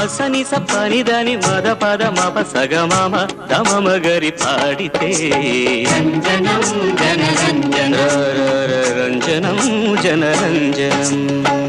పసని సప్పని దాని మద పద మప సగమామ దమమ గరి పాడితే. రంజనం జనరంజనం. రంజనం జనరంజనం.